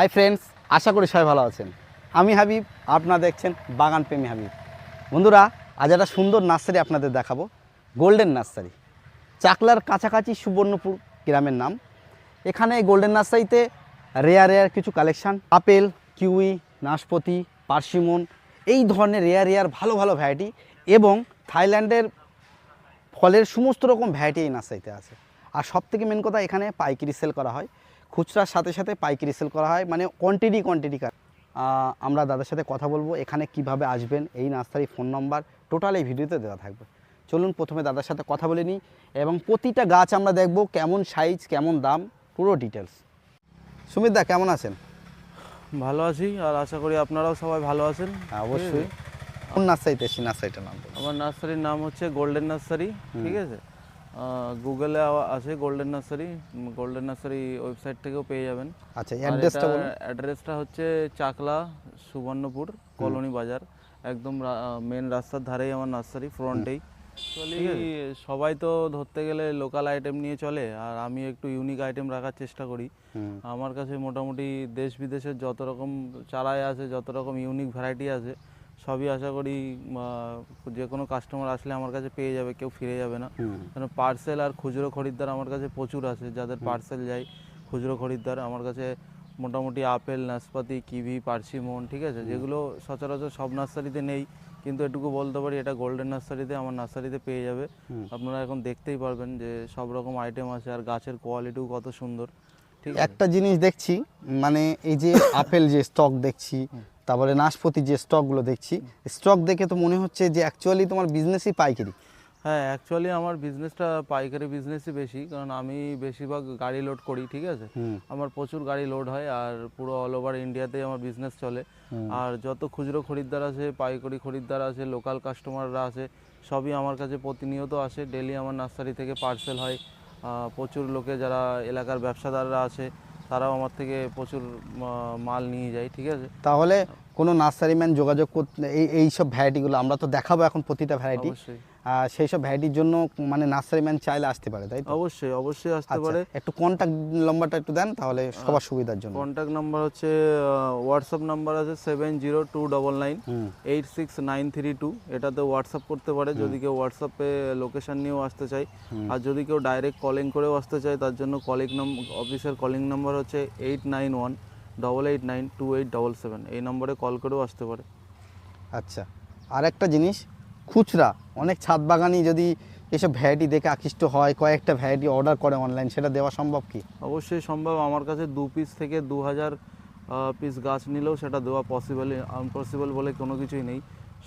Hi friends আশা করি সবাই ভালো আছেন। আমি হাবিব, আপনারা দেখছেন বাগান প্রেমী হাবিব। বন্ধুরা, আজ একটা সুন্দর নার্সারি আপনাদের দেখাবো গোল্ডেন নার্সারি চাকলার কাছাকাছি সুবর্ণপুর গ্রামের নাম। এখানে গোল্ডেন নার্সারিতে রেয়ার রেয়ার কিছু কালেকশান আপেল, কিউই, নাশপাতি, পার্সিমন, এই ধরনের রেয়ার রেয়ার ভালো ভালো ভ্যারাইটি এবং থাইল্যান্ডের ফলের সমস্ত রকম ভ্যারাইটি এই নার্সারিতে আছে। আর সব থেকে মেন কথা এখানে পাইকারি সেল করা হয়। খুচরার সাথে সাথে পাইকারি সেল করা হয় মানে কোয়ান্টিটি কোয়ান্টিটি কার আমরা দাদার সাথে কথা বলব এখানে কীভাবে আসবেন এই নার্সারি ফোন নাম্বার টোটাল এই ভিডিওতে দেওয়া থাকবে। চলুন প্রথমে দাদার সাথে কথা বলে নিই এবং প্রতিটা গাছ আমরা দেখব কেমন সাইজ কেমন দাম পুরো ডিটেলস সুমিত দা কেমন আছেন? ভালো আছি আর আশা করি আপনারাও সবাই ভালো আছেন। হ্যাঁ, অবশ্যই। কোন নার্সারিতে এসি নার্সারিটার নাম আমার নার্সারির নাম হচ্ছে গোল্ডেন নার্সারি ঠিক আছে? গুগলে আছে golden nursery golden nursery website থেকেও পেয়ে যাবেন। আচ্ছা অ্যাড্রেসটা বলুন। অ্যাড্রেসটা হচ্ছে চাকলা সুবর্ণপুর কলোনি বাজার একদম মেন রাস্তার ধারেই আমার নার্সারি ফ্রন্টেই অ্যাকচুয়ালি সবাই তো ধরতে গেলে লোকাল আইটেম নিয়ে চলে আর আমি একটু ইউনিক আইটেম রাখার চেষ্টা করি। আমার কাছে মোটামুটি দেশ বিদেশের যত রকম চারাই আছে যত রকম ইউনিক ভ্যারাইটি আছে সবই আশা করি যে কোনো কাস্টমার আসলে আমার কাছে পেয়ে যাবে কেউ ফিরে যাবে না। কারণ পার্সেল আর খুচরো খরিদ্দার আমার কাছে প্রচুর আছে যাদের পার্সেল যায় খুচরো খরিদ্দার আমার কাছে মোটামুটি আপেল নাশপাতি কিভি পার্সিমন ঠিক আছে? যেগুলো সচরাচর সব নার্সারিতে নেই কিন্তু এটুকু বলতে পারি এটা গোল্ডেন নার্সারিতে আমার নার্সারিতে পেয়ে যাবে। আপনারা এখন দেখতেই পারবেন যে সব রকম আইটেম আছে আর গাছের কোয়ালিটিও কত সুন্দর ঠিক একটা জিনিস দেখছি মানে এই যে আপেল যে স্টক দেখছি তারপরে নাশপাতি যে স্টকগুলো দেখছি স্টক দেখে তো মনে হচ্ছে যে অ্যাকচুয়ালি তোমার বিজনেসই পাইকারি। হ্যাঁ অ্যাকচুয়ালি আমার বিজনেসটা পাইকারি বিজনেসই বেশি কারণ আমি বেশিরভাগ গাড়ি লোড করি ঠিক আছে? আমার প্রচুর গাড়ি লোড হয় আর পুরো অল ওভার ইন্ডিয়াতেই আমার বিজনেস চলে। আর যত খুচরো খরিদ্দার আছে পাইকারি খরিদ্দার আছে লোকাল কাস্টমাররা আছে সবই আমার কাছে প্রতিনিয়ত আসে। ডেলি আমার নার্সারি থেকে পার্সেল হয়। প্রচুর লোকে যারা এলাকার ব্যবসাদাররা আছে তারাও আমার থেকে প্রচুর মাল নিয়ে যায় ঠিক আছে? তাহলে কোনো নার্সারিম্যান যোগাযোগ করতে এই সব ভ্যারাইটিগুলো আমরা তো দেখাবো এখন প্রতিটা ভ্যারাইটি। সেই সব ভ্যারাইটির জন্য মানে নার্সারিম্যান চাইলে আসতে পারে তাই অবশ্যই অবশ্যই আসতে আচ্ছা, পারে। একটু কন্ট্যাক্ট নম্বরটা একটু দেন তাহলে সবার সুবিধার জন্য। কন্ট্যাক্ট নাম্বার হচ্ছে হোয়াটসঅ্যাপ নাম্বার আছে seven zero two double nine eight six nine three two এটাতে হোয়াটসঅ্যাপ করতে পারে যদি কেউ হোয়াটসঅ্যাপে লোকেশান নিয়েও আসতে চায়। আর যদি কেউ ডাইরেক্ট কলিং করেও আসতে চায় তার জন্য কলিং নাম অফিসের কলিং নাম্বার হচ্ছে eight nine one double eight nine two eight double seven এই নম্বরে কল করেও আসতে পারে। আচ্ছা আর একটা জিনিস খুচরা অনেক ছাদ বাগানি যদি এসব ভ্যারাইটি দেখে আকৃষ্ট হয় কয়েকটা ভ্যারাইটি অর্ডার করে অনলাইন সেটা দেওয়া সম্ভব কি? অবশ্যই সম্ভব আমার কাছে দু পিস থেকে দু হাজার পিস গাছ নিলেও সেটা দেওয়া পসিবল আনপসিবল বলে কোনো কিছুই নেই।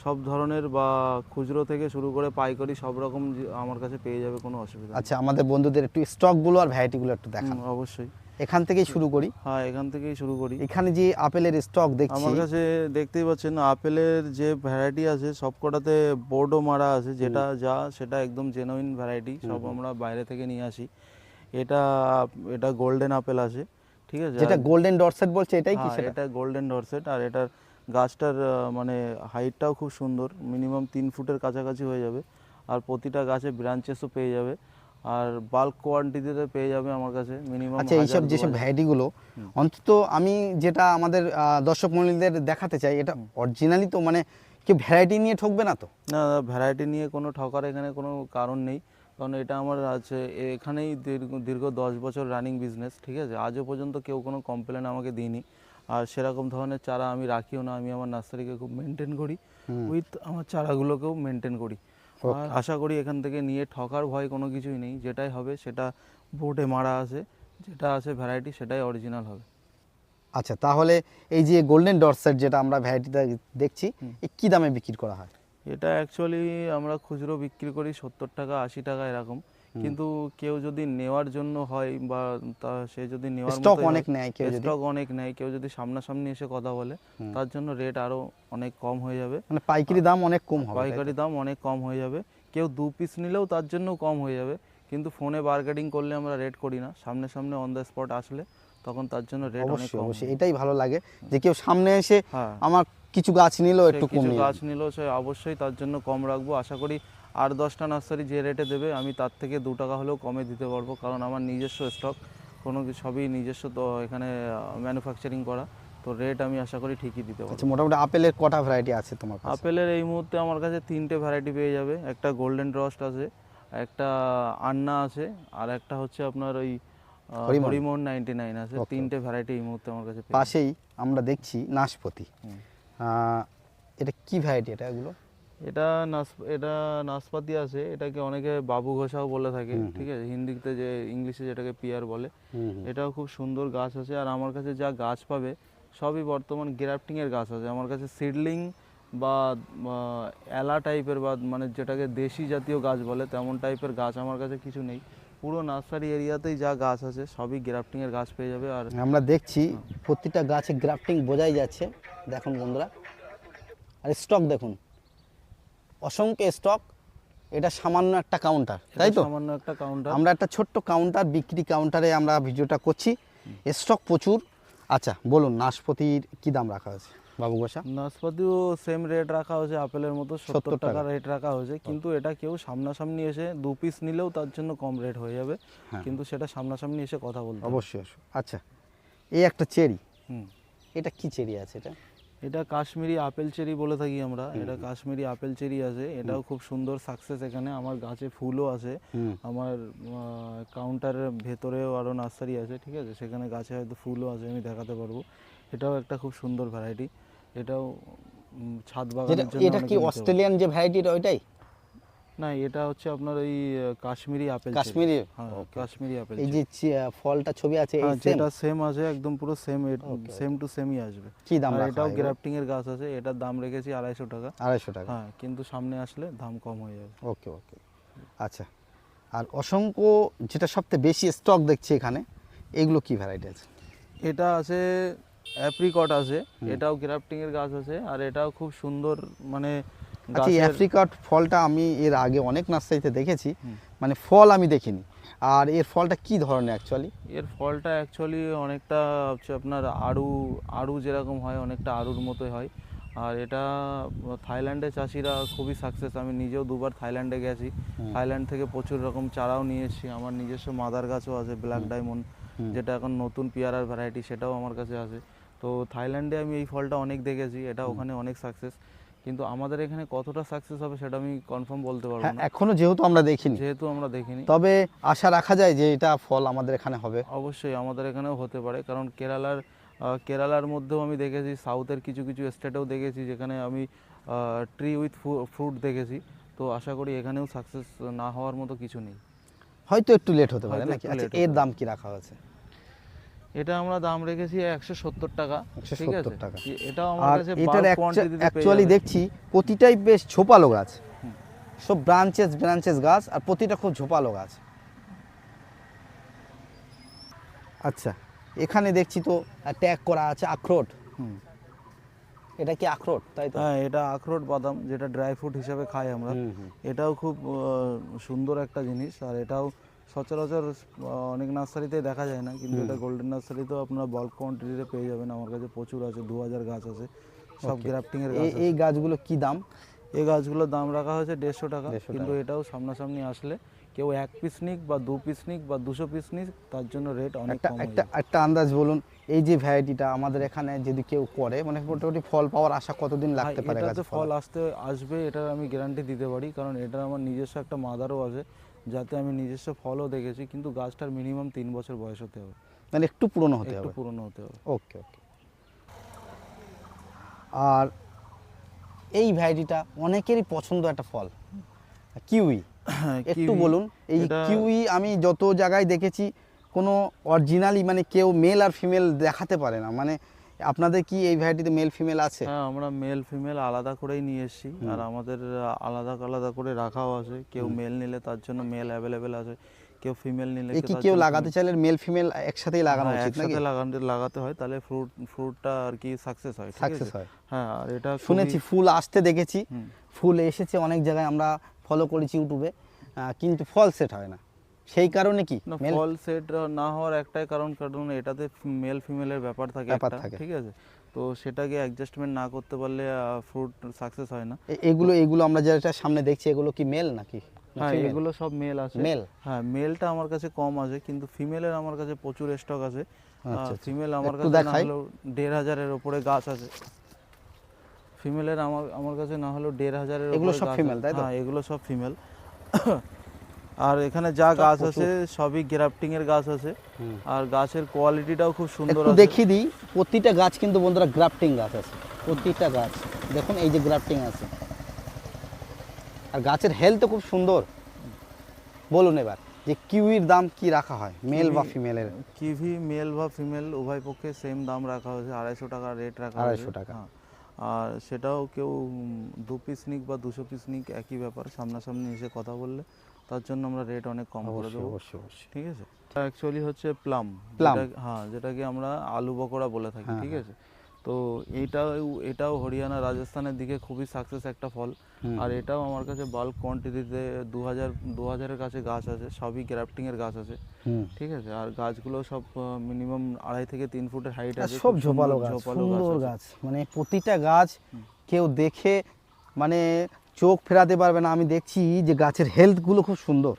সব ধরনের বা খুচরো থেকে শুরু করে পাইকারি সব রকম আমার কাছে পেয়ে যাবে কোনো অসুবিধা। আচ্ছা আমাদের বন্ধুদের একটু স্টকগুলো আর ভ্যারাইটিগুলো একটু দেখান। অবশ্যই। এখান থেকেই শুরু করি। হ্যাঁ এখান থেকেই শুরু করি। এখানে যে আপেলের স্টক দেখছি। আমার কাছে দেখতেই পাচ্ছেন আপেলের যে ভ্যারাইটি আছে সবকটাতে বোর্ডও মারা আছে যেটা যা সেটা একদম জেনুইন ভ্যারাইটি সব আমরা বাইরে থেকে নিয়ে আসি। এটা এটা গোল্ডেন আপেল আছে ঠিক আছে? যেটা গোল্ডেন ডরসেট বলছে এটাই কি হ্যাঁ, সেটা? এটা গোল্ডেন ডরসেট আর এটার গাছটার মানে হাইটটাও খুব সুন্দর মিনিমাম তিন ফুটের কাছাকাছি হয়ে যাবে আর প্রতিটা গাছে ব্রাঞ্চেসও পেয়ে যাবে। আর বাল্ক কোয়ান্টিটিতে পেয়ে যাবে আমার কাছে মিনিমাম আচ্ছা এইসব যেসব ভ্যারাইটিগুলো অন্তত আমি যেটা আমাদের দর্শক মন্ডলীদের দেখাতে চাই এটা অরিজিনালি তো মানে কেউ ভ্যারাইটি নিয়ে ঠকবে না তো? না ভ্যারাইটি নিয়ে কোনো ঠকার এখানে কোনো কারণ নেই। কারণ এটা আমার আছে এখানেই দীর্ঘ দীর্ঘ দশ বছর রানিং বিজনেস ঠিক আছে? আজও পর্যন্ত কেউ কোনো কমপ্লেন আমাকে দিইনি। আর সেরকম ধরনের চারা আমি রাখিও না আমি আমার নার্সারিকে খুব মেনটেন করি। উইথ আমার চারাগুলোকেও মেনটেন করি। আশা করি এখান থেকে নিয়ে ঠকার ভয় কোনো কিছুই নেই। যেটাই হবে সেটা বোর্ডে মারা আছে যেটা আছে ভ্যারাইটি সেটাই অরিজিনাল হবে। আচ্ছা তাহলে এই যে গোল্ডেন ডটসেট যেটা আমরা ভ্যারাইটিটা দেখছি কি দামে বিক্রি করা হয়? এটা অ্যাকচুয়ালি আমরা খুচরো বিক্রি করি সত্তর টাকা আশি টাকা এরকম। কিন্তু কেউ যদি নেওয়ার জন্য হয় বা তা সে যদি নেওয়ার স্টক অনেক নেয় কেউ যদি। স্টক অনেক নেয় কেউ যদি সামনাসামনি এসে কথা বলে তার জন্য রেট আরও অনেক কম হয়ে যাবে। মানে পাইকারি দাম অনেক কম হবে পাইকারি দাম অনেক কম হয়ে যাবে। কেউ দু পিস নিলেও তার জন্য কম হয়ে যাবে। কিন্তু ফোনে বার্গেটিং করলে আমরা রেট করি না। সামনে সামনে অন দ্য স্পট আসলে তখন তার জন্য রেট অনেক কম অবশ্যই। এটাই ভালো লাগে যে কেউ সামনে এসে হ্যাঁ। আমার কিছু গাছ নিলেও সে একটু কিছু গাছ নিলেও সে অবশ্যই তার জন্য কম রাখব। আশা করি আর দশটা নার্সারি যে রেটে দেবে আমি তার থেকে দু টাকা হলেও কমে দিতে পারব। কারণ আমার নিজস্ব স্টক কোনো সবই নিজস্ব তো এখানে ম্যানুফ্যাকচারিং করা। তো রেট আমি আশা করি ঠিকই দিতে পারব। আচ্ছা মোটামুটি আপেলের কটা ভ্যারাইটি আছে তোমার কাছে? আপেলের এই মুহূর্তে আমার কাছে তিনটে ভ্যারাইটি পেয়ে যাবে। একটা গোল্ডেন রস্ট আছে একটা আন্না আছে আর একটা হচ্ছে আপনার ওই। হরিমোহন। নাইনটি নাইন আছে। তিনটে ভ্যারাইটি এই মুহূর্তে আমার কাছে পাশেই আমরা দেখছি নাশপতি। এটা কি ভ্যারাইটি এটা এগুলো? এটা নাস এটা নাসপাতি আছে এটাকে অনেকে বাবু ঘোষাও বলে থাকে। ঠিক আছে? হিন্দিতে যে ইংলিশে যেটাকে পিয়ার বলে। এটাও খুব সুন্দর গাছ আছে আর আমার কাছে যা গাছ পাবে সবই বর্তমান গ্রাফটিং এর গাছ আছে। আমার কাছে সিডলিং বা এলা টাইপের বা মানে যেটাকে দেশি জাতীয় গাছ বলে তেমন টাইপের গাছ আমার কাছে কিছু নেই। পুরো নার্সারি এরিয়াতেই যা গাছ আছে সবই গ্রাফটিং এর গাছ পেয়ে যাবে আর আমরা দেখছি প্রতিটা গাছে গ্রাফটিং বোঝাই যাচ্ছে। দেখুন বন্ধুরা আর স্টক দেখুন। অসংখ্য স্টক এটা সামান্য একটা কাউন্টার তাই তো? সামান্য একটা কাউন্টার আমরা একটা ছোট্ট কাউন্টার বিক্রি কাউন্টারে আমরা ভিডিওটা করছি। স্টক প্রচুর। আচ্ছা বলুন নাশপতির কি দাম রাখা আছে বাবু গোসা? নাশপাতিও সেম রেট রাখা হয়েছে আপেলের মতো সত্তর টাকা। রেট রাখা হয়েছে। কিন্তু এটা কেউ সামনাসামনি এসে দু পিস নিলেও তার জন্য কম রেট হয়ে যাবে। হ্যাঁ। কিন্তু সেটা সামনাসামনি এসে কথা বলতে অবশ্যই অবশ্যই। আচ্ছা এই একটা চেরি। হুম। এটা কি চেরি আছে এটা? এটা কাশ্মীরি আপেল চেরি বলে থাকি আমরা। এটা কাশ্মীরি আপেল চেরি আছে। এটাও খুব সুন্দর সাকসেস এখানে। আমার গাছে ফুলও আছে। আমার কাউন্টারের ভেতরেও আরও নার্সারি আছে ঠিক আছে? সেখানে গাছে হয়তো ফুলও আছে আমি দেখাতে পারব। এটাও একটা খুব সুন্দর ভ্যারাইটি এটাও ছাদ বাগানের জন্য এটা কি অস্ট্রেলিয়ান যে ভ্যারাইটিটা ওইটাই? না এটা হচ্ছে আপনার ওই কাশ্মীরি আপেল কাশ্মীরি? হ্যাঁ কাশ্মীরি আপেল এই যে ফলটা ছবি আছে এই হ্যাঁ same? যেটা সেম আছে একদম পুরো সেম সেম টু সেমই আসবে। কি দাম আর রাখা এটাও গ্রাফটিং এর গাছ আছে এটার দাম রেখেছি আড়াইশো টাকা। আড়াইশো টাকা। হ্যাঁ কিন্তু সামনে আসলে দাম কম হয়ে যাবে। ওকে ওকে আচ্ছা আর অসংখ্য যেটা সবচেয়ে বেশি স্টক দেখছি এখানে এগুলো কি ভ্যারাইটি আছে? এটা আছে অ্যাপ্রিকট আছে এটাও গ্রাফটিং এর গাছ আছে আর এটাও খুব সুন্দর মানে আচ্ছা এই অ্যাপ্রিকট ফলটা আমি এর আগে অনেক নার্সারিতে দেখেছি। মানে ফল আমি দেখিনি। আর এর ফলটা কি ধরনের অ্যাকচুয়ালি এর ফলটা অ্যাকচুয়ালি অনেকটা হচ্ছে আপনার আড়ু আড়ু যেরকম হয় অনেকটা আড়ুর মতোই হয়। আর এটা থাইল্যান্ডে চাষিরা খুবই সাকসেস আমি নিজেও দুবার থাইল্যান্ডে গেছি। থাইল্যান্ড থেকে প্রচুর রকম চারাও নিয়ে এসেছি আমার নিজস্ব মাদার গাছও আছে ব্ল্যাক ডায়মন্ড যেটা এখন নতুন পেয়ারার ভ্যারাইটি সেটাও আমার কাছে আছে। তো থাইল্যান্ডে আমি এই ফলটা অনেক দেখেছি। এটা ওখানে অনেক সাকসেস কিন্তু আমাদের এখানে কতটা সাকসেস হবে সেটা আমি কনফার্ম বলতে পারব হ্যাঁ না। এখনও যেহেতু আমরা দেখিনি। যেহেতু আমরা দেখিনি। তবে আশা রাখা যায় যে এটা ফল আমাদের এখানে হবে। অবশ্যই আমাদের এখানেও হতে পারে কারণ কেরালার কেরালার মধ্যেও আমি দেখেছি সাউথের কিছু কিছু স্টেটেও দেখেছি যেখানে আমি ট্রি উইথ ফ্রুট দেখেছি। তো আশা করি এখানেও সাকসেস না হওয়ার মতো কিছু নেই। হয়তো একটু লেট হতে পারে নাকি? আচ্ছা এর দাম কি রাখা হয়েছে? এটা আমরা দাম রেখেছি একশো সত্তর টাকা ঠিক 170 আছে টাকা। এ- এটাও আমার কাছে এটার অ্যাকচুয়ালি দেখছি প্রতিটাই বেশ ঝোপালো গাছ। সব ব্রাঞ্চেস ব্রাঞ্চেস গাছ আর প্রতিটা খুব ঝোপালো গাছ। আচ্ছা এখানে দেখছি তো ট্যাগ করা আছে আখরোট। এটা কি আখরোট? তাই তো? হ্যাঁ এটা আখরোট বাদাম যেটা ড্রাই ফ্রুট হিসেবে খাই আমরা। এটাও খুব সুন্দর একটা জিনিস আর এটাও সচরাচর অনেক নার্সারিতে দেখা যায় না কিন্তু এটা গোল্ডেন নার্সারিতেও আপনারা বাল্ক কোয়ান্টিটিতে পেয়ে যাবেন। আমার কাছে প্রচুর আছে দু হাজার গাছ আছে সব গ্রাফটিং এর গাছ এই গাছগুলো কি দাম? এই গাছগুলোর দাম রাখা হয়েছে দেড়শো টাকা কিন্তু এটাও সামনাসামনি আসলে কেউ এক পিস নিক বা দু পিস নিক বা দুশো পিস নিক তার জন্য রেট অনেক একটা একটা আন্দাজ বলুন এই যে ভ্যারাইটিটা আমাদের এখানে যদি কেউ করে মানে মোটামুটি ফল পাওয়ার আশা কতদিন লাগতে পারে এটাতে ফল আসতে আসবে এটার আমি গ্যারান্টি দিতে পারি কারণ এটার আমার নিজস্ব একটা মাদারও আছে। যাতে আমি নিজস্ব ফলও দেখেছি কিন্তু গাছটার মিনিমাম তিন বছর বয়স হতে হবে। মানে একটু পুরনো হতে একটু হবে। পুরনো হতে হবে। ওকে ওকে। আর এই ভ্যারাইটিটা অনেকেরই পছন্দ একটা ফল কিউই। একটু বলুন এই কিউই আমি যত জায়গায় দেখেছি কোনো অরিজিনালি মানে কেউ মেল আর ফিমেল দেখাতে পারে না। মানে আপনাদের কি এই ভ্যারাইটিতে মেল ফিমেল আছে? হ্যাঁ আমরা মেল ফিমেল আলাদা করেই নিয়ে এসেছি। আর আমাদের আলাদা আলাদা করে রাখাও আছে। কেউ মেল নিলে তার জন্য মেল অ্যাভেলেবেল আছে। কেউ ফিমেল নিলে কি কেউ লাগাতে চাইলে মেল ফিমেল একসাথেই লাগানো হ্যাঁ, উচিত নাকি? একসাথে লাগাতে লাগাতে হয় তাহলে ফ্রুট ফ্রুটটা আর কি সাকসেস হয় সাকসেস হয়। হ্যাঁ আর এটা শুনেছি ফুল আসতে দেখেছি। ফুল এসেছে অনেক জায়গায় আমরা ফলো করেছি ইউটিউবে কিন্তু ফল সেট হয় না। সেই কারণে কি ফল সেট না হওয়ার একটাই কারণ কারণ এটাতে মেল ফিমেলের ব্যাপার থাকে। ঠিক আছে তো সেটাকে অ্যাডজাস্টমেন্ট না করতে পারলে ফ্রুট সাকসেস হয় না এগুলো এগুলো আমরা যেটা সামনে দেখছি এগুলো কি মেল নাকি হ্যাঁ এগুলো সব মেল আছে Male? হ্যাঁ মেলটা আমার কাছে কম আছে কিন্তু ফিমেলের আমার কাছে প্রচুর স্টক আছে আচ্ছা, আচ্ছা। ফিমেল আমার কাছে না। হলেও দেড় হাজারের ওপরে গাছ আছে ফিমেলের আমার আমার কাছে না হলেও দেড় হাজারের এগুলো সব আছে। তাই তো? হ্যাঁ এগুলো সব ফিমেল আর এখানে যা গাছ আছে সবই গ্রাফটিং এর গাছ আছে। আর গাছের কোয়ালিটিটাও খুব সুন্দর একটু দেখিয়ে দিই প্রতিটা গাছ কিন্তু বন্ধুরা গ্রাফটিং গাছ আছে। প্রতিটা গাছ। দেখুন এই যে গ্রাফটিং আছে। আর গাছের হেলথও খুব সুন্দর। বলুন এবার যে কিউইর দাম কি রাখা হয় মেল বা কিউই- ফিমেলের কিভি মেল বা ফিমেল উভয় পক্ষে সেম দাম রাখা হয়েছে আড়াইশো টাকা রেট রাখা আড়াইশো টাকা। হ্যাঁ। আর সেটাও কেউ দু পিস নিক বা দুশো পিস নিক একই ব্যাপার সামনাসামনি এসে কথা বললে। তার জন্য আমরা রেট অনেক কম করে দেবো। অবশ্যই অবশ্যই। ঠিক আছে? অ্যাকচুয়ালি হচ্ছে প্লাম Plum? হ্যাঁ যেটাকে আমরা আলু বকরা বলে থাকি হ্যাঁ, ঠিক আছে? তো এইটাও এটাও হরিয়ানা রাজস্থানের দিকে খুবই সাকসেস একটা ফল। আর এটাও আমার কাছে বাল্ক কোয়ান্টিটিতে দু হাজার দু হাজারের কাছে গাছ আছে সবই গ্রাফটিংয়ের গাছ আছে। ঠিক আছে? আর গাছগুলো সব মিনিমাম আড়াই থেকে তিন ফুটের হাইট আছে সব ঝোপালো গাছ সুন্দর। গাছ মানে প্রতিটা গাছ কেউ দেখে মানে চোখ ফেরাতে পারবে না। আমি দেখছি যে গাছের হেলথগুলো খুব সুন্দর।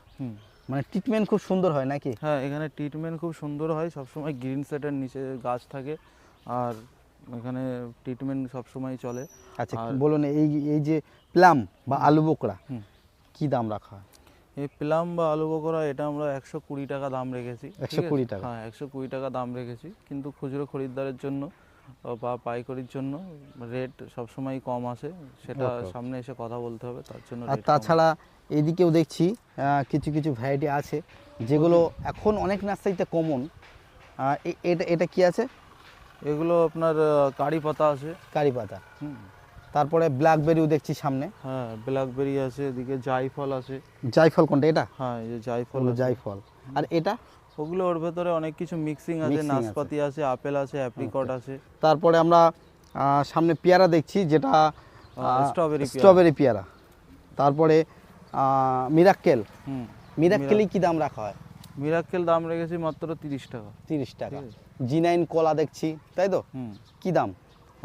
মানে ট্রিটমেন্ট খুব সুন্দর হয় নাকি? হ্যাঁ এখানে ট্রিটমেন্ট খুব সুন্দর হয়। সবসময় গ্রিন সেটের নিচে গাছ থাকে। আর এখানে ট্রিটমেন্ট সবসময় চলে। আচ্ছা বলুন এই এই যে প্লাম বা আলু বোকরা। কি দাম রাখা হয়? এই প্লাম বা আলু বকরা এটা আমরা একশো কুড়ি টাকা দাম রেখেছি একশো 120 আছে? টাকা? হ্যাঁ একশো কুড়ি টাকা দাম রেখেছি। কিন্তু খুচরো খরিদ্দারের জন্য বা পাইকারির জন্য রেট সবসময় কম আসে সেটা. সামনে এসে কথা বলতে হবে তার জন্য আর তাছাড়া এদিকেও দেখছি কিছু কিছু ভ্যারাইটি আছে যেগুলো এখন অনেক নার্সারিতে কমন এটা এটা কি আছে? এগুলো আপনার কারি পাতা আছে। কারি পাতা। তারপরে ব্ল্যাকবেরিও দেখছি সামনে। হ্যাঁ ব্ল্যাকবেরি আছে এদিকে জাইফল আছে। জাইফল কোনটা এটা? হ্যাঁ এই যে জাইফল জাইফল আর এটা? ওগুলো ওর ভেতরে অনেক কিছু মিক্সিং আছে। নাশপাতি আছে আপেল আছে অ্যাপ্রিকট আছে। তারপরে আমরা সামনে পেয়ারা দেখছি যেটা স্ট্রবেরি স্ট্রবেরি পেয়ারা। তারপরে মিরাক্কেল হুম। মিরাক্কেলই কি দাম রাখা হয়? মিরাক্কেল দাম রেখেছি মাত্র তিরিশ টাকা। তিরিশ টাকা। জি নাইন কলা দেখছি তাই তো? হুম। কি দাম?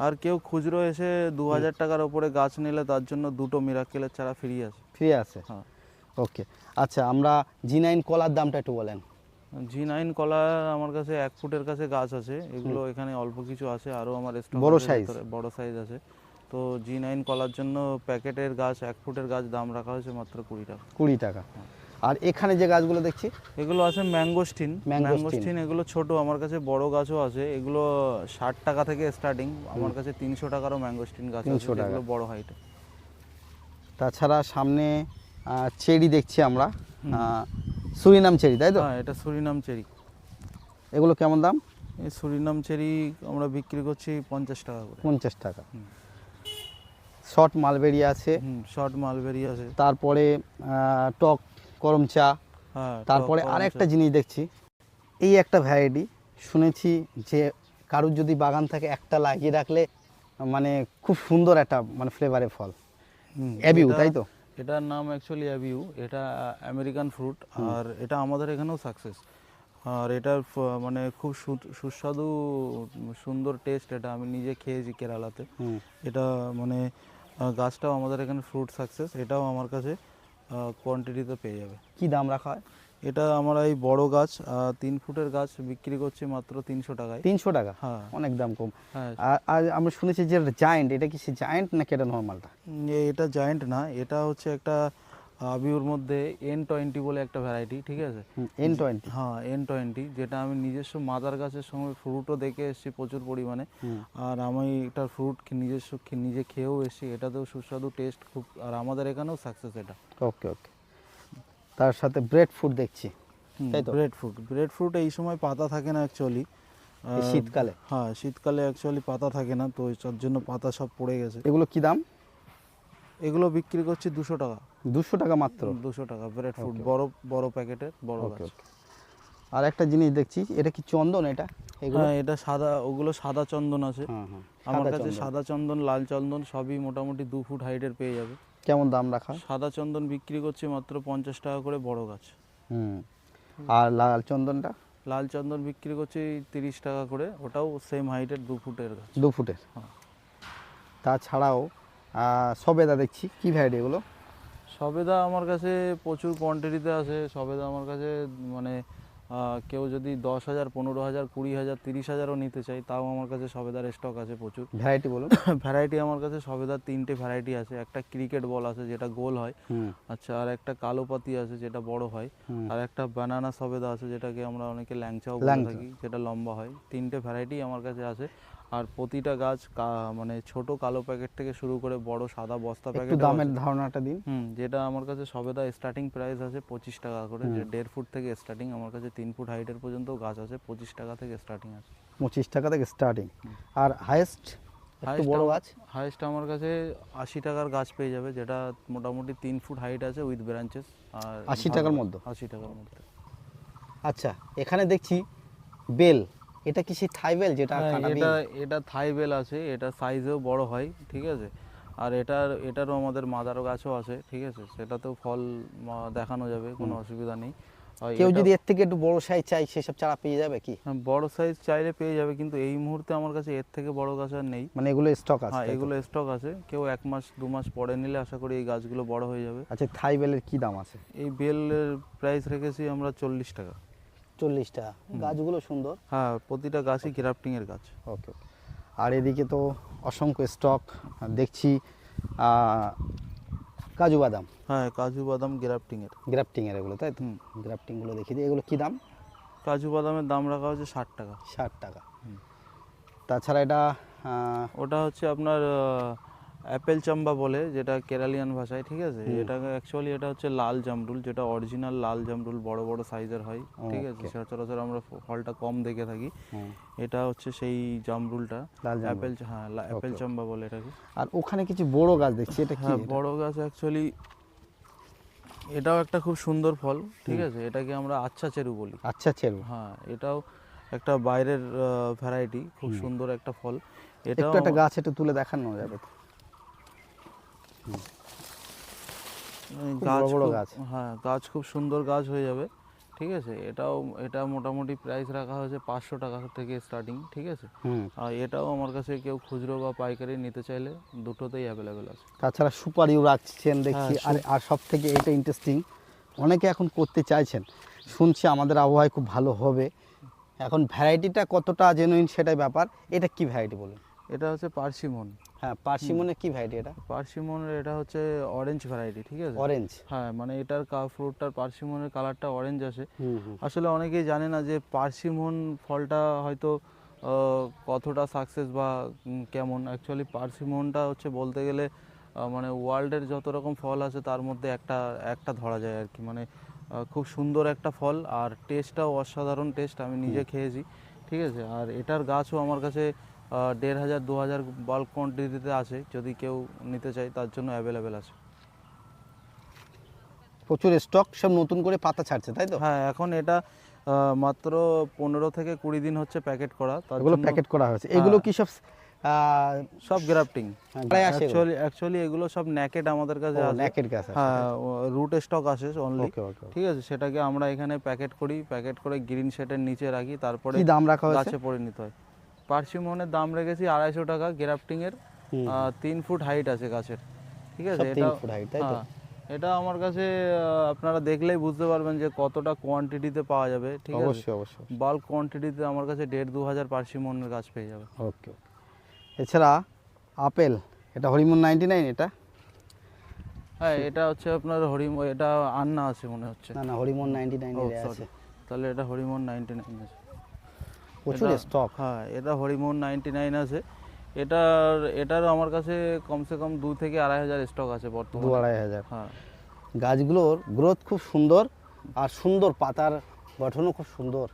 আর কেউ খুচরো এসে দু হাজার টাকার ওপরে গাছ নিলে তার জন্য দুটো মিরাক্কেলের চারা ফ্রি আছে। ফ্রি আছে? হ্যাঁ। ওকে আচ্ছা আমরা জি নাইন কলার দামটা একটু বলেন। জি নাইন কলা আমার কাছে এক ফুটের কাছে গাছ আছে। এগুলো এখানে অল্প কিছু আছে আরও আমার বড়? ভেতরে, বড় সাইজ আছে। তো জি নাইন কলার জন্য প্যাকেটের গাছ এক ফুটের গাছ দাম রাখা হয়েছে মাত্র কুড়ি টাকা। কুড়ি টাকা। আর এখানে যে গাছগুলো দেখছি? এগুলো আছে ম্যাঙ্গোস্টিন ম্যাঙ্গোস্টিন। এগুলো ছোট আমার কাছে বড় গাছও আছে। এগুলো ষাট টাকা থেকে স্টার্টিং আমার কাছে তিনশো টাকারও ম্যাঙ্গোস্টিন গাছ আছে 300 টাকা। বড় হাইটে তাছাড়া সামনে চেরি দেখছি আমরা। সুরিনাম চেরি তাই তো? হ্যাঁ এটা সুরিনাম চেরি। এগুলো কেমন দাম? এই সুরিনাম চেরি আমরা বিক্রি করছি পঞ্চাশ টাকা করে। পঞ্চাশ টাকা। শর্ট মালবেরি আছে। শর্ট মালবেরি আছে। তারপরে টক করম চা। হ্যাঁ তারপরে আর একটা জিনিস দেখছি। এই একটা ভ্যারাইটি শুনেছি যে কারুর যদি বাগান থাকে একটা লাগিয়ে রাখলে মানে খুব সুন্দর একটা মানে ফ্লেভারের ফল। অ্যাবিউ তাই তো? এটার নাম অ্যাকচুয়ালি অ্যাভিউ এটা আমেরিকান ফ্রুট আর এটা আমাদের এখানেও সাকসেস আর এটার মানে খুব সুস্বাদু সুন্দর টেস্ট এটা আমি নিজে খেয়েছি কেরালাতে। এটা মানে গাছটাও আমাদের এখানে ফ্রুট সাকসেস এটাও আমার কাছে কোয়ান্টিটিতে পেয়ে যাবে। কি দাম রাখা হয়? এটা আমরা এই বড় গাছ তিন ফুটের গাছ বিক্রি করছি মাত্র তিনশো টাকায়। তিনশো টাকা? হ্যাঁ। অনেক দাম কম। হ্যাঁ। আর আর আমরা শুনেছি যে জায়েন্ট এটা কি সে জায়েন্ট নাকি এটা নর্মালটা এটা জায়েন্ট না এটা হচ্ছে একটা আবিউর মধ্যে এন টোয়েন্টি বলে একটা ভ্যারাইটি ঠিক আছে? এন টোয়েন্টি হ্যাঁ এন টোয়েন্টি যেটা আমি নিজস্ব মাদার গাছের সঙ্গে ফ্রুটও দেখে এসেছি প্রচুর পরিমাণে। আর আমি এটার ফ্রুট নিজস্ব নিজে খেয়েও এসেছি এটাতেও সুস্বাদু টেস্ট খুব আর আমাদের এখানেও সাকসেস এটা। ওকে ওকে তার সাথে ব্রেড ফ্রুট দেখছি। তাই তো? ব্রেড ফ্রুট ব্রেড ফ্রুট এই সময় পাতা থাকে না অ্যাকচুয়ালি শীতকালে? হ্যাঁ শীতকালে অ্যাকচুয়ালি পাতা থাকে না তো তার জন্য পাতা সব পড়ে গেছে। এগুলো কি দাম? এগুলো বিক্রি করছি দুশো টাকা। দুশো টাকা মাত্র? দুশো টাকা ব্রেড ফ্রুট বড় বড় প্যাকেটের বড় গাছ আর একটা জিনিস দেখছি এটা কি চন্দন এটা? হ্যাঁ এটা সাদা ওগুলো সাদা চন্দন আছে। হ্যাঁ হ্যাঁ আমার কাছে সাদা চন্দন লাল চন্দন সবই মোটামুটি দু ফুট হাইটের পেয়ে যাবে। কেমন দাম রাখা? সাদা চন্দন বিক্রি করছি মাত্র পঞ্চাশ টাকা করে বড় গাছ। হুম। আর লাল চন্দনটা? লাল চন্দন বিক্রি করছি তিরিশ টাকা করে ওটাও সেম হাইটের দু ফুটের গাছ। দু ফুটের? হ্যাঁ। তাছাড়াও সবেদা দেখছি কি ভ্যারাইটি এগুলো? সবেদা আমার কাছে প্রচুর কোয়ান্টিটিতে আছে সবেদা আমার কাছে মানে কেউ যদি দশ হাজার পনেরো হাজার কুড়ি হাজার তিরিশ হাজারও নিতে চাই তাও আমার কাছে সবেদার স্টক আছে প্রচুর। ভ্যারাইটি বলুন ভ্যারাইটি আমার কাছে সবেদার তিনটে ভ্যারাইটি আছে। একটা ক্রিকেট বল আছে যেটা গোল হয়। আচ্ছা আর একটা কালো পাতি আছে যেটা বড় হয়। আর একটা বানানা সবেদা আছে যেটাকে আমরা অনেকে ল্যাংচাও বলে থাকি যেটা লম্বা হয়। তিনটে ভ্যারাইটি আমার কাছে আছে। আর প্রতিটা গাছ মানে ছোট কালো প্যাকেট থেকে শুরু করে বড় সাদা বস্তা প্যাকেট দামের ধারণাটা দিন। হুম যেটা আমার কাছে সবেদা স্টার্টিং প্রাইস আছে পঁচিশ টাকা করে যে দেড় ফুট থেকে স্টার্টিং আমার কাছে তিন ফুট হাইটের পর্যন্ত গাছ আছে পঁচিশ টাকা থেকে স্টার্টিং আছে। পঁচিশ টাকা থেকে স্টার্টিং আর হাইয়েস্ট একটু বড় গাছ? হাইস্ট আমার কাছে আশি টাকার গাছ পেয়ে যাবে যেটা মোটামুটি তিন ফুট হাইট আছে উইথ ব্রাঞ্চেস আর 80 টাকার মধ্যে? আশি টাকার মধ্যে। আচ্ছা এখানে দেখছি বেল। এটা কি সেই থাই বেল যেটা হ্যাঁ, এটা এটা থাই বেল আছে এটা সাইজেও বড় হয় ঠিক আছে? আর এটার এটারও আমাদের মাদারও গাছও আছে ঠিক আছে? সেটাতেও ফল দেখানো যাবে কোনো অসুবিধা নেই। কেউ যদি এর থেকে একটু বড় সাইজ চাই সেসব চারা পেয়ে যাবে কি? হ্যাঁ, বড় সাইজ চাইলে পেয়ে যাবে কিন্তু এই মুহূর্তে আমার কাছে এর থেকে বড় গাছ আর নেই। মানে এগুলো স্টক আছে হ্যাঁ এগুলো স্টক আছে। কেউ এক মাস দু মাস পরে নিলে আশা করি এই গাছগুলো বড় হয়ে যাবে। আচ্ছা থাই বেলের কি দাম আছে? এই বেলের প্রাইস রেখেছি আমরা চল্লিশ টাকা। চল্লিশ টাকা গাছগুলো সুন্দর। হ্যাঁ প্রতিটা গাছই গ্রাফটিং এর গাছ। ওকে আর এদিকে তো অসংখ্য স্টক দেখছি কাজু বাদাম। হ্যাঁ কাজু বাদাম গ্রাফটিং এর গ্রাফটিংয়ের এগুলো তাই তো। গ্রাফটিংগুলো দেখি দিই। এগুলো কী দাম? কাজু বাদামের দাম রাখা হচ্ছে ষাট টাকা। ষাট টাকা। তাছাড়া এটা ওটা হচ্ছে আপনার অ্যাপেল চাম্বা বলে যেটা কেরালিয়ান ভাষায় ঠিক আছে? এটা অ্যাকচুয়ালি এটা হচ্ছে লাল জামরুল যেটা অরিজিনাল লাল জামরুল বড় বড় সাইজের হয় ঠিক আছে? সচরাচর আমরা ফলটা কম দেখে থাকি। এটা হচ্ছে সেই জামরুলটা। অ্যাপেল হ্যাঁ অ্যাপেল চাম্বা বলে এটাকে। আর ওখানে কিছু বড় গাছ দেখছি এটা কি হ্যাঁ বড় গাছ অ্যাকচুয়ালি এটাও একটা খুব সুন্দর ফল ঠিক আছে? এটাকে আমরা আচ্ছা চেরু বলি। আচ্ছা চেরু। হ্যাঁ এটাও একটা বাইরের ভ্যারাইটি খুব সুন্দর একটা ফল। এটাও একটা গাছ একটু তুলে দেখানো যাবে। গাছ গাছ। হ্যাঁ গাছ খুব সুন্দর গাছ হয়ে যাবে ঠিক আছে? এটাও এটা মোটামুটি প্রাইস রাখা হয়েছে পাঁচশো টাকা থেকে স্টার্টিং ঠিক আছে? আর এটাও আমার কাছে কেউ খুচরো বা পাইকারি নিতে চাইলে দুটোতেই অ্যাভেলেবেল আছে। তাছাড়া সুপারিও রাখছেন দেখছি হ্যাঁ, আর আর সব থেকে এটা ইন্টারেস্টিং অনেকে এখন করতে চাইছেন শুনছি আমাদের আবহাওয়ায় খুব ভালো হবে। এখন ভ্যারাইটিটা কতটা জেনুইন সেটাই ব্যাপার এটা কি ভ্যারাইটি বলুন? এটা হচ্ছে পার্সিমন। হ্যাঁ পার্সিমনের কি ভ্যারাইটি এটা? পার্সিমনের এটা হচ্ছে অরেঞ্জ ভ্যারাইটি ঠিক আছে? অরেঞ্জ হ্যাঁ মানে এটার কা ফ্রুটটার পার্সিমনের কালারটা অরেঞ্জ আসে। আসলে অনেকেই জানে না যে পার্সিমন ফলটা হয়তো কতটা সাকসেস বা কেমন। অ্যাকচুয়ালি পার্সিমনটা হচ্ছে বলতে গেলে মানে ওয়ার্ল্ডের যত রকম ফল আছে তার মধ্যে একটা একটা ধরা যায় আর কি মানে খুব সুন্দর একটা ফল আর টেস্টটাও অসাধারণ টেস্ট আমি নিজে খেয়েছি ঠিক আছে? আর এটার গাছও আমার কাছে দেড় হাজার দু হাজার বাল্ক কোয়ান্টিটিতে আছে যদি কেউ নিতে চায় তার জন্য অ্যাভেলেবেল আছে। প্রচুর স্টক সব নতুন করে পাতা ছাড়ছে তাই তো? হ্যাঁ এখন এটা মাত্র পনেরো থেকে কুড়ি দিন হচ্ছে প্যাকেট করা তার এগুলো জন্য প্যাকেট করা হয়েছে। এগুলো কি সব সব গ্রাফটিং হ্যাঁ। অ্যাকচুয়ালি অ্যাকচুয়ালি এগুলো সব ন্যাকেট আমাদের কাছে আছে। হ্যাঁ রুট স্টক আসে অনলি ঠিক আছে সেটাকে আমরা এখানে প্যাকেট করি প্যাকেট করে গ্রিন শেডের নিচে রাখি তারপরে দাম রাখা গাছে পরিণত হয়। পার্সিমনের দাম রেখেছি আড়াইশো টাকা গ্রাফটিং এর তিন ফুট হাইট আছে গাছের। ঠিক আছে? এটা? হ্যাঁ, এটা আমার কাছে আপনারা দেখলেই বুঝতে পারবেন যে কতটা কোয়ান্টিটিতে পাওয়া যাবে ঠিক আছে? অবশ্যই অবশ্যই বাল্ক কোয়ান্টিটিতে আমার কাছে দেড় দু হাজার পার্সিমনের গাছ পেয়ে যাবে। ওকে এছাড়া আপেল এটা হরিমন নাইনটি নাইন এটা? হ্যাঁ এটা হচ্ছে আপনার হরিম এটা আন্না আছে মনে হচ্ছে। না না হরিমন নাইনটি নাইন আছে। তাহলে এটা হরিমন নাইনটি নাইন আছে প্রচুর স্টক হ্যাঁ এটা হরিমোহন নাইনটি নাইন আছে। এটার এটারও আমার কাছে কমসে কম দু থেকে আড়াই হাজার স্টক আছে দু আড়াই হাজার। হ্যাঁ। গাছগুলোর গ্রোথ খুব সুন্দর আর সুন্দর পাতার গঠনও খুব সুন্দর।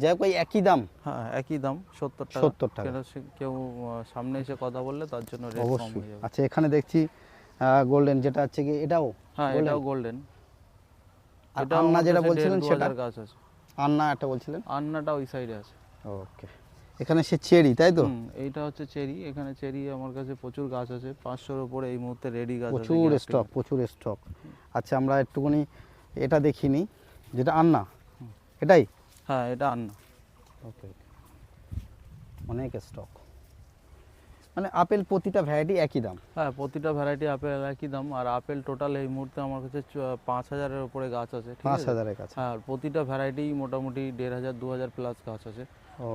যাই হোক ওই একই দাম। হ্যাঁ একই দাম সত্তর টাকা। 70 টাকা। কেউ সামনে এসে কথা বললে তার জন্য অবশ্যই। আচ্ছা এখানে দেখছি গোল্ডেন যেটা হচ্ছে কি এটাও হ্যাঁ এটাও গোল্ডেন আর আন্না যেটা বলছিলেন সেটা? গাছ আছে। আন্না একটা বলছিলেন? আন্নাটা ওই সাইডে আছে। ওকে। এখানে সে চেরি তাই তো? এইটা হচ্ছে চেরি। এখানে চেরি আমার কাছে প্রচুর গাছ আছে। পাঁচশোর উপরে এই মুহূর্তে রেডি গাছ প্রচুর স্টক প্রচুর স্টক। আচ্ছা আমরা একটুখানি এটা দেখিনি। যেটা আন্না? এটাই? হ্যাঁ এটা আন্না। ওকে। অনেক স্টক। মানে আপেল প্রতিটা ভ্যারাইটি একই দাম? হ্যাঁ প্রতিটা ভ্যারাইটি আপেল একই দাম। আর আপেল টোটাল এই মুহূর্তে আমার কাছে পাঁচ হাজারের উপরে গাছ আছে পাঁচ হাজারের কাছে হ্যাঁ আর প্রতিটা ভ্যারাইটি মোটামুটি দেড় হাজার দু হাজার প্লাস গাছ আছে।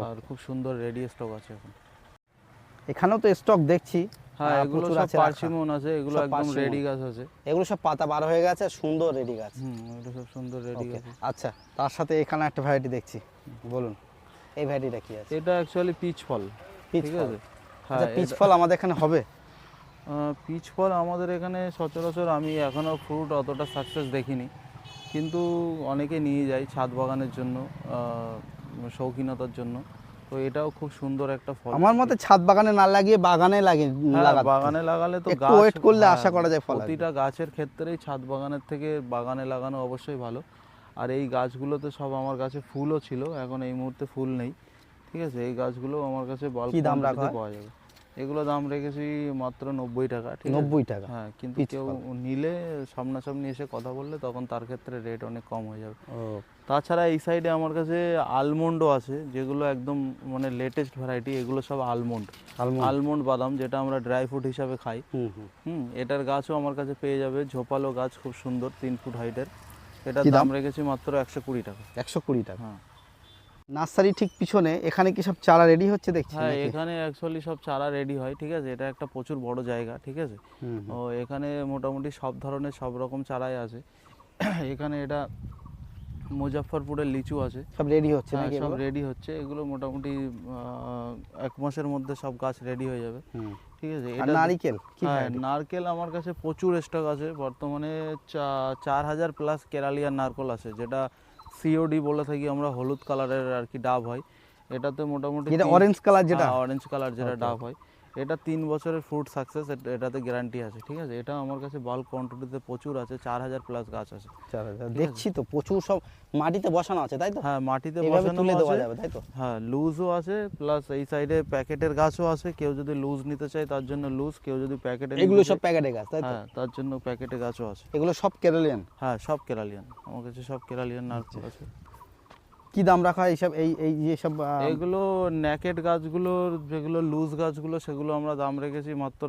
আর খুব সুন্দর রেডি স্টক আছে এখন। এখানেও তো স্টক দেখছি। হ্যাঁ এগুলো সব আছে পার্সিমন আছে এগুলো একদম রেডি গাছ আছে। এগুলো সব পাতা বার হয়ে গেছে সুন্দর রেডি গাছ। হুম এগুলো সব সুন্দর রেডি আছে আচ্ছা তার সাথে এখানে একটা ভ্যারাইটি দেখছি। বলুন এই ভ্যারাইটিটা কি আছে? এটা অ্যাকচুয়ালি পিচ ফল ঠিক আছে? আচ্ছা হ্যাঁ পিচ ফল আমাদের এখানে হবে? পিচ ফল আমাদের এখানে সচরাচর আমি এখনও ফ্রুট অতটা সাকসেস দেখিনি। কিন্তু অনেকে নিয়ে যায় ছাদ বাগানের জন্য শৌখিনতার জন্য। তো এটাও খুব সুন্দর একটা ফল। আমার মতে ছাদ বাগানে না লাগিয়ে বাগানে লাগে হ্যাঁ, বাগানে লাগালে তো গাছ wait করলে হ্যাঁ, আশা করা যায় ফল প্রতিটা গাছের ক্ষেত্রেই ছাদ বাগানের থেকে বাগানে লাগানো অবশ্যই ভালো। আর এই গাছগুলোতে সব আমার কাছে ফুলও ছিল এখন এই মুহূর্তে ফুল নেই। ঠিক আছে? এই গাছগুলো আমার কাছে বাল্ক কি দাম রাখা হয়? পাওয়া যাবে। এগুলো দাম রেখেছি মাত্র নব্বই টাকা ঠিক নব্বই টাকা? হ্যাঁ কিন্তু কেউ। নিলে সামনাসামনি এসে কথা বললে তখন তার ক্ষেত্রে রেট অনেক কম হয়ে যাবে। ও। তাছাড়া এই সাইডে আমার কাছে আলমন্ডও আছে যেগুলো একদম মানে লেটেস্ট ভ্যারাইটি এগুলো সব আলমন্ড আলমন্ড বাদাম যেটা আমরা ড্রাই ফ্রুট হিসাবে খাই। হুম এটার গাছও আমার কাছে পেয়ে যাবে। ঝোপালো গাছ খুব সুন্দর তিন ফুট হাইটের এটার দাম? দাম রেখেছি মাত্র একশো কুড়ি টাকা। একশো কুড়ি টাকা। হ্যাঁ। নার্সারি ঠিক পিছনে এখানে কি সব চারা রেডি হচ্ছে দেখছি হ্যাঁ এখানে অ্যাকচুয়ালি সব চারা রেডি হয় ঠিক আছে? এটা একটা প্রচুর বড় জায়গা ঠিক আছে। ও এখানে মোটামুটি সব ধরনের সব রকম চারাই আছে। এখানে এটা মুজাফরপুরের লিচু আছে। সব রেডি হচ্ছে হ্যাঁ, নাকি সব রেডি হচ্ছে। এগুলো মোটামুটি এক মাসের মধ্যে সব গাছ রেডি হয়ে যাবে। ঠিক আছে? এটা নারিকেল কি হ্যাঁ নারকেল আমার কাছে প্রচুর স্টক আছে। বর্তমানে চার হাজার প্লাস কেরালিয়ান নারকেল আছে যেটা সিওডি বলে থাকি আমরা হলুদ কালারের আর কি ডাব হয়। এটাতে মোটামুটি এটা অরেঞ্জ কালার যেটা? অরেঞ্জ কালার যেটা ডাব হয়। এটা তিন বছরের ফ্রুট সাকসেস এটাতে গ্যারান্টি আছে ঠিক আছে? এটা আমার কাছে বাল্ক কোয়ান্টিটিতে প্রচুর আছে চার হাজার প্লাস গাছ আছে। চার হাজার। দেখছি তো প্রচুর সব মাটিতে বসানো আছে তাই তো? হ্যাঁ মাটিতে বসানো তুলে দেওয়া যাবে তাই তো? হ্যাঁ লুজও আছে প্লাস এই সাইডে প্যাকেটের গাছও আছে কেউ যদি লুজ নিতে চায় তার জন্য লুজ কেউ যদি প্যাকেটে এগুলো সব প্যাকেটে গাছ তাই তো? হ্যাঁ তার জন্য প্যাকেটে গাছও আছে। এগুলো সব কেরালিয়ান হ্যাঁ সব কেরালিয়ান আমার কাছে সব কেরালিয়ান নারকেল আছে। কি দাম রাখা হয় এইসব এই এই যে সব আহ, এগুলো ন্যাকেট গাছগুলোর যেগুলো লুজ গাছগুলো সেগুলো আমরা দাম রেখেছি মাত্র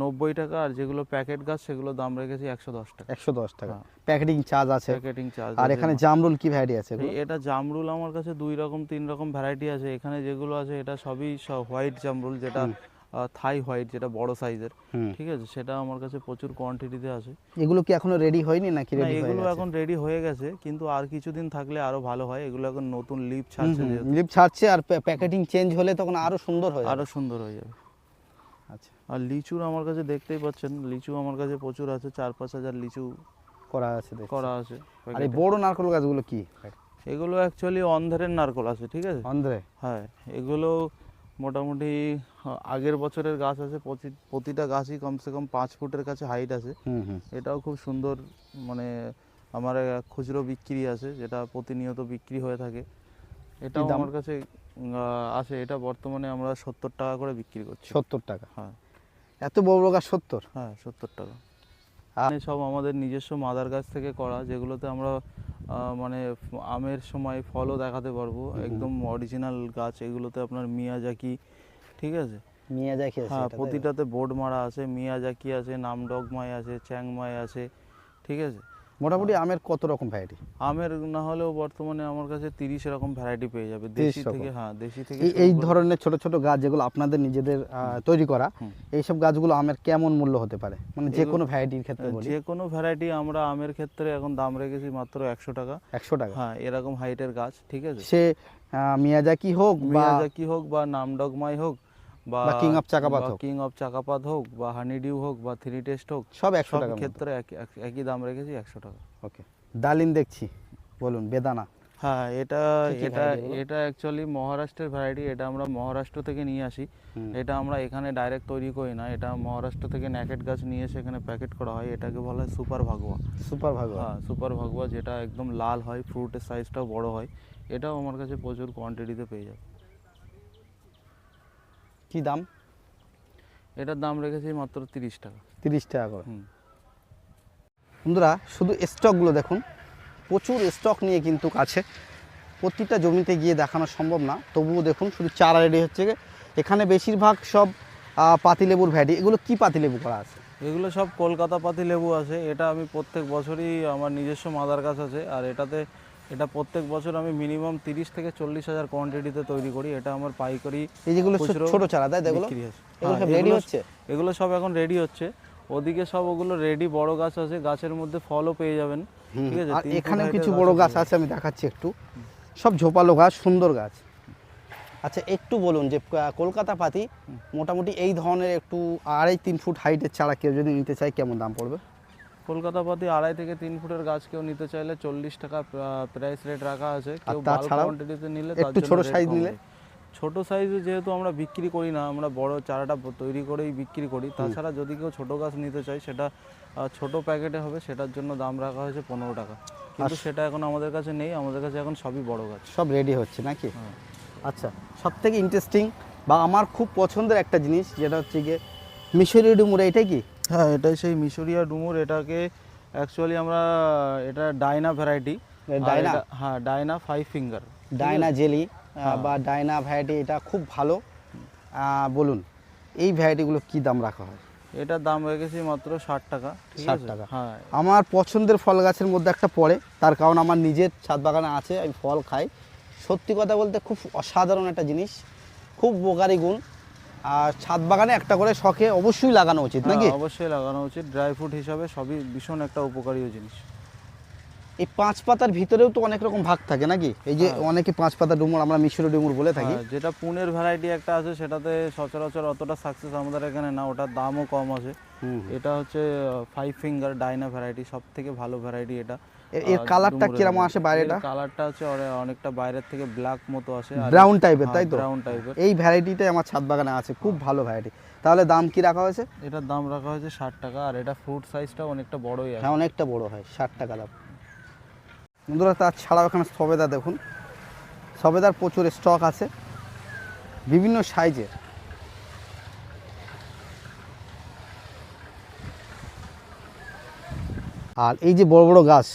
নব্বই টাকা আর যেগুলো প্যাকেট গাছ সেগুলো দাম রেখেছি একশো দশ টাকা। একশো দশ টাকা। প্যাকেটিং চার্জ আছে। প্যাকেটিং চার্জ আর এখানে জামরুল কি ভ্যারাইটি আছে এটা জামরুল আমার কাছে দুই রকম তিন রকম ভ্যারাইটি আছে। এখানে যেগুলো আছে এটা সবই হোয়াইট জামরুল যেটা থাই হোয়াইট যেটা বড় সাইজের ঠিক আছে? সেটা আমার কাছে প্রচুর কোয়ান্টিটিতে আছে এগুলো কি এখনও রেডি হয়নি নাকি রেডি এগুলো এখন রেডি হয়ে গেছে কিন্তু আর কিছুদিন থাকলে আরও ভালো হয়। এগুলো এখন নতুন লিপ ছাড়ছে লিপ ছাড়ছে আর প্যাকেটিং চেঞ্জ হলে তখন আরও সুন্দর হয়ে আরও সুন্দর হয়ে যাবে। আচ্ছা। আর লিচুর আমার কাছে দেখতেই পাচ্ছেন লিচু আমার কাছে প্রচুর আছে চার পাঁচ হাজার লিচু করা আছে করা আছে। আর এই বড় নারকেল গাছগুলো কি? এগুলো অ্যাকচুয়ালি অন্ধারের নারকল আছে ঠিক আছে? অন্ধ্রে? হ্যাঁ এগুলো মোটামুটি আগের বছরের গাছ আছে প্রতিটা গাছই কমসে কম পাঁচ ফুটের কাছে হাইট আছে। এটাও খুব সুন্দর মানে আমার খুচরো বিক্রি আছে যেটা প্রতিনিয়ত বিক্রি হয়ে থাকে। এটাও দাম? আমার কাছে আছে এটা বর্তমানে আমরা সত্তর টাকা করে বিক্রি করছি। সত্তর টাকা? হ্যাঁ। এত বড় বড় গাছ সত্তর? হ্যাঁ সত্তর টাকা। আর- সব আমাদের নিজস্ব মাদার গাছ থেকে করা যেগুলোতে আমরা মানে আমের সময় ফলও দেখাতে পারব। একদম অরিজিনাল গাছ এগুলোতে আপনার মিয়াজাকি ঠিক আছে? মিয়াজাকি হ্যাঁ? প্রতিটাতে বোর্ড মারা আছে মিয়াজাকি আছে নামডগমাই আছে চ্যাংমাই আছে ঠিক আছে? মোটামুটি আমের কত রকম ভ্যারাইটি আমের না হলেও বর্তমানে আমার কাছে তিরিশ এরকম ভ্যারাইটি পেয়ে যাবে। দেশি থেকে হ্যাঁ দেশি থেকে এই ধরনের ছোট ছোট গাছ যেগুলো আপনাদের নিজেদের তৈরি করা এইসব গাছগুলো আমের কেমন মূল্য হতে পারে? মানে যে কোনো ভ্যারাইটির ক্ষেত্রে যে কোনো ভ্যারাইটি আমরা আমের ক্ষেত্রে এখন দাম রেখেছি মাত্র একশো টাকা। একশো টাকা। হ্যাঁ এরকম হাইটের গাছ ঠিক আছে? সে মিয়াজাকি হোক মিয়াজাকি হোক বা নামডগমাই হোক বা king of চাকাপাত হোক। কিং অফ চাকাপাত হোক বা হানিডিউ হোক বা থ্রি টেস্ট হোক সব একশো টাকা ক্ষেত্রে এক- এক- একই দাম রেখেছি একশো টাকা। ওকে। ডালিম দেখছি বলুন বেদানা। হ্যাঁ এটা কি কি এটা এটা অ্যাকচুয়ালি মহারাষ্ট্রের ভ্যারাইটি এটা আমরা মহারাষ্ট্র থেকে নিয়ে আসি। এটা আমরা এখানে ডাইরেক্ট তৈরি করি না এটা মহারাষ্ট্র থেকে ন্যাকেট গাছ নিয়ে এসে এখানে প্যাকেট করা হয় এটাকে বলা হয় সুপার ভাগোয়া। সুপার ভালো হ্যাঁ সুপার ভাগোয়া যেটা একদম লাল হয় ফ্রুটের সাইজটাও বড় হয় এটাও আমার কাছে প্রচুর কোয়ান্টিটিতে পেয়ে যাবে। কি দাম? এটার দাম রেখেছি মাত্র তিরিশ টাকা। তিরিশ টাকা করে। বন্ধুরা শুধু স্টকগুলো দেখুন। প্রচুর স্টক নিয়ে কিন্তু আছে প্রতিটা জমিতে গিয়ে দেখানো সম্ভব না। তবুও দেখুন শুধু চারা রেডি হচ্ছে। এখানে বেশিরভাগ সব পাতিলেবুর ভ্যারাইটি এগুলো কি পাতিলেবু করা আছে? এগুলো সব কলকাতা পাতি লেবু আছে। এটা আমি প্রত্যেক বছরই আমার নিজস্ব মাদার গাছ আছে। আর এটাতে এটা প্রত্যেক বছর আমি মিনিমাম তিরিশ থেকে চল্লিশ হাজার কোয়ান্টিটিতে তৈরি করি। এটা আমার পাইকারি এই যেগুলো ছোট চারা তাই এগুলো। এগুলো হ্যাঁ, রেডি হচ্ছে? এগুলো সব এখন রেডি হচ্ছে। ওদিকে সব ওগুলো রেডি বড় গাছ আছে গাছের মধ্যে ফলও পেয়ে যাবেন। ঠিক আছে আর এখানেও কিছু বড় গাছ আছে। আমি দেখাচ্ছি একটু। সব ঝোপালো গাছ সুন্দর গাছ। আচ্ছা একটু বলুন যে কলকাতা পাতি মোটামুটি এই ধরনের একটু আড়াই তিন ফুট হাইটের চারা কেউ যদি নিতে চায় কেমন দাম পড়বে? কলকাতা পাতি আড়াই থেকে তিন ফুটের গাছ কেউ নিতে চাইলে চল্লিশ টাকা প্রাইস রেট রাখা আছে। কেউ বাল্ক কোয়ান্টিটিতে নিলে একটু ছোট সাইজ নিলে? ছোট সাইজে যেহেতু আমরা বিক্রি করি না আমরা বড় চারাটা তৈরি করেই বিক্রি করি। তাছাড়া যদি কেউ ছোট গাছ নিতে চায় সেটা ছোট প্যাকেটে হবে সেটার জন্য দাম রাখা হয়েছে পনেরো টাকা। কিন্তু সেটা এখন আমাদের কাছে নেই আমাদের কাছে এখন সবই বড় গাছ। সব রেডি হচ্ছে নাকি? হ্যাঁ। আচ্ছা সব থেকে ইন্টারেস্টিং বা আমার খুব পছন্দের একটা জিনিস যেটা হচ্ছে গিয়ে মিশরি ডুমুরে এটাই কি? হ্যাঁ এটাই সেই মিশরিয়া ডুমুর এটাকে অ্যাকচুয়ালি আমরা এটা ডাইনা ভ্যারাইটি ডায়না? হ্যাঁ Diana five finger Diana jelly. বা ডায়না ভ্যারাইটি এটা খুব ভালো। বলুন এই ভ্যারাইটিগুলো কি দাম রাখা হয়? এটার দাম রেখেছি মাত্র ষাট টাকা ষাট টাকা। হ্যাঁ। আমার পছন্দের ফল গাছের মধ্যে একটা পড়ে তার কারণ আমার নিজের ছাদ বাগানে আছে আমি ফল খাই। সত্যি কথা বলতে খুব অসাধারণ একটা জিনিস খুব উপকারী গুণ। আর ছাদ বাগানে একটা করে শখে অবশ্যই লাগানো উচিত নাকি? হ্যাঁ, অবশ্যই লাগানো উচিত। ড্রাই ফ্রুট হিসাবে সবই ভীষণ একটা উপকারী জিনিস। এই পাঁচ পাতার ভিতরেও তো অনেক রকম ভাগ থাকে নাকি? এই যে হ্যাঁ। অনেকে পাঁচ পাতা ডুমুর আমরা মিশ্র ডুমুর বলে থাকি। হ্যাঁ, যেটা পুনের ভ্যারাইটি একটা আছে সেটাতে সচরাচর অতটা সাকসেস আমাদের এখানে না ওটার দামও কম আছে। এটা হচ্ছে ফাইভ ফিঙ্গার ডাইনা ভ্যারাইটি সব থেকে ভালো ভ্যারাইটি এটা। এর- কালারটা কীরকম আসে বাইরেটা? কালারটা হচ্ছে অনে- অনেকটা বাইরের থেকে ব্ল্যাক মতো আসে ব্রাউন টাইপের তাই তো? ব্রাউন টাইপের এই ভ্যারাইটিটাই আমার ছাদ বাগানে আছে খুব ভালো ভ্যারাইটি তাহলে দাম কি রাখা হয়েছে? এটার দাম রাখা হয়েছে ষাট টাকা আর এটা ফ্রুট সাইজটা অনেকটা বড়ই আছে। হ্যাঁ অনেকটা বড় হয় ষাট টাকা দাম। বন্ধুরা তার ছাড়াও এখানে সবেদা দেখুন। সবেদার প্রচুর স্টক আছে। বিভিন্ন সাইজের আর এই যে বড় বড় গাছ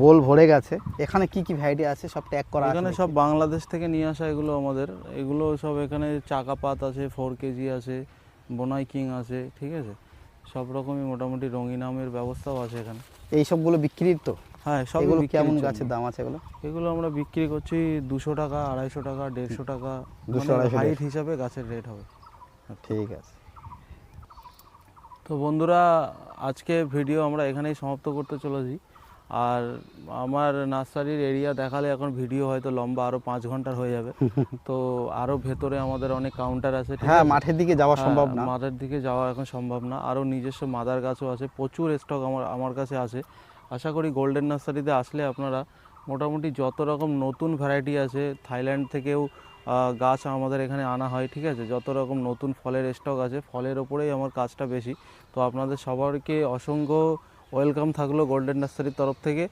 বোল ভরে গেছে এখানে কি কি ভ্যারাইটি আছে সব ট্যাগ করা আছে এখানে সব বাংলাদেশ থেকে নিয়ে আসা এগুলো আমাদের। এগুলো সব এখানে চাকাপাত আছে ফোর কেজি আছে বোনাই কিং আছে ঠিক আছে? সব রকমই মোটামুটি রঙিন আমের ব্যবস্থাও আছে এখানে। এই সবগুলো বিক্রির তো? হ্যাঁ সবগুলো কেমন গাছের দাম আছে এগুলো? এগুলো আমরা বিক্রি করছি দুশো টাকা আড়াইশো টাকা দেড়শো টাকা 200, 250, হাইট হিসাবে গাছের রেট হবে। ঠিক আছে। তো বন্ধুরা আজকে ভিডিও আমরা এখানেই সমাপ্ত করতে চলেছি। আর আমার নার্সারির এরিয়া দেখালে এখন ভিডিও হয়তো লম্বা আরও পাঁচ ঘণ্টার হয়ে যাবে। তো আরও ভেতরে আমাদের অনেক কাউন্টার আছে হ্যাঁ মাঠের দিকে যাওয়া হ্যাঁ, সম্ভব না। মাঠের দিকে যাওয়া এখন সম্ভব না। আরও নিজস্ব মাদার গাছও আছে প্রচুর স্টক আমার আমার কাছে আছে। আশা করি গোল্ডেন নার্সারিতে আসলে আপনারা মোটামুটি যত রকম নতুন ভ্যারাইটি আছে থাইল্যান্ড থেকেও গাছ আমাদের এখানে আনা হয় ঠিক আছে? যত রকম নতুন ফলের স্টক আছে ফলের ওপরেই আমার কাজটা বেশি। তো আপনাদের সবারকে অসংখ্য ওয়েলকাম থাকল গোল্ডেন নার্সারির তরফ থেকে।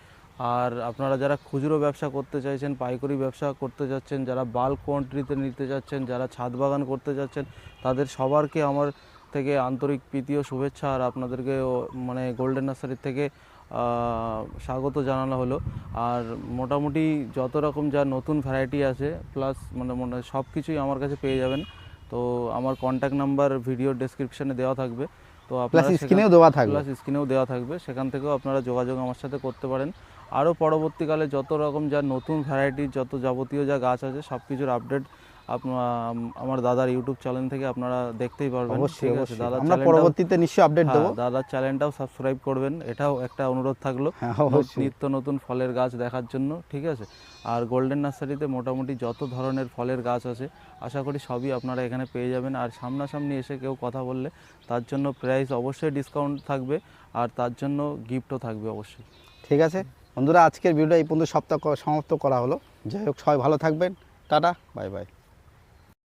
আর আপনারা যারা খুচরো ব্যবসা করতে চাইছেন, পাইকারি ব্যবসা করতে যাচ্ছেন, যারা বাল্ক কোয়ান্টিটিতে নিতে যাচ্ছেন, যারা ছাদ বাগান করতে যাচ্ছেন, তাদের সবারকে আমার থেকে আন্তরিক প্রীতি ও শুভেচ্ছা। আর আপনাদেরকে মানে গোল্ডেন নার্সারির থেকে স্বাগত জানানো হলো। আর মোটামুটি যত রকম যা নতুন ভ্যারাইটি আছে প্লাস মানে মনে সব কিছুই আমার কাছে পেয়ে যাবেন। তো আমার কন্ট্যাক্ট নাম্বার ভিডিও ডেসক্রিপশানে দেওয়া থাকবে। তো প্লাস আপনারা স্ক্রিনেও দেওয়া থাকবে। প্লাস স্ক্রিনেও দেওয়া থাকবে। সেখান থেকেও আপনারা যোগাযোগ আমার সাথে করতে পারেন। আরও পরবর্তীকালে যত রকম যা নতুন ভ্যারাইটির যত যাবতীয় যা গাছ আছে সব কিছুর আপডেট আমার দাদার ইউটিউব চ্যানেল থেকে আপনারা দেখতেই পারবেন। অবশ্যই ঠিক আছে অবশ্যই। আমরা পরবর্তীতে নিশ্চয়ই আপডেট দেবো। হ্যাঁ, দাদার চ্যানেলটাও সাবস্ক্রাইব করবেন। এটাও একটা অনুরোধ থাকল। হ্যাঁ নিত্য নতুন ফলের গাছ দেখার জন্য ঠিক আছে? আর গোল্ডেন নার্সারিতে মোটামুটি যত ধরনের ফলের গাছ আছে আশা করি সবই আপনারা এখানে পেয়ে যাবেন। আর সামনাসামনি এসে কেউ কথা বললে তার জন্য প্রাইস অবশ্যই ডিসকাউন্ট থাকবে আর তার জন্য গিফটও থাকবে অবশ্যই। ঠিক আছে? বন্ধুরা আজকের ভিডিও এই পর্যন্ত সপ্তাহ সমাপ্ত করা হলো। যাই হোক সবাই ভালো থাকবেন। Tata bye bye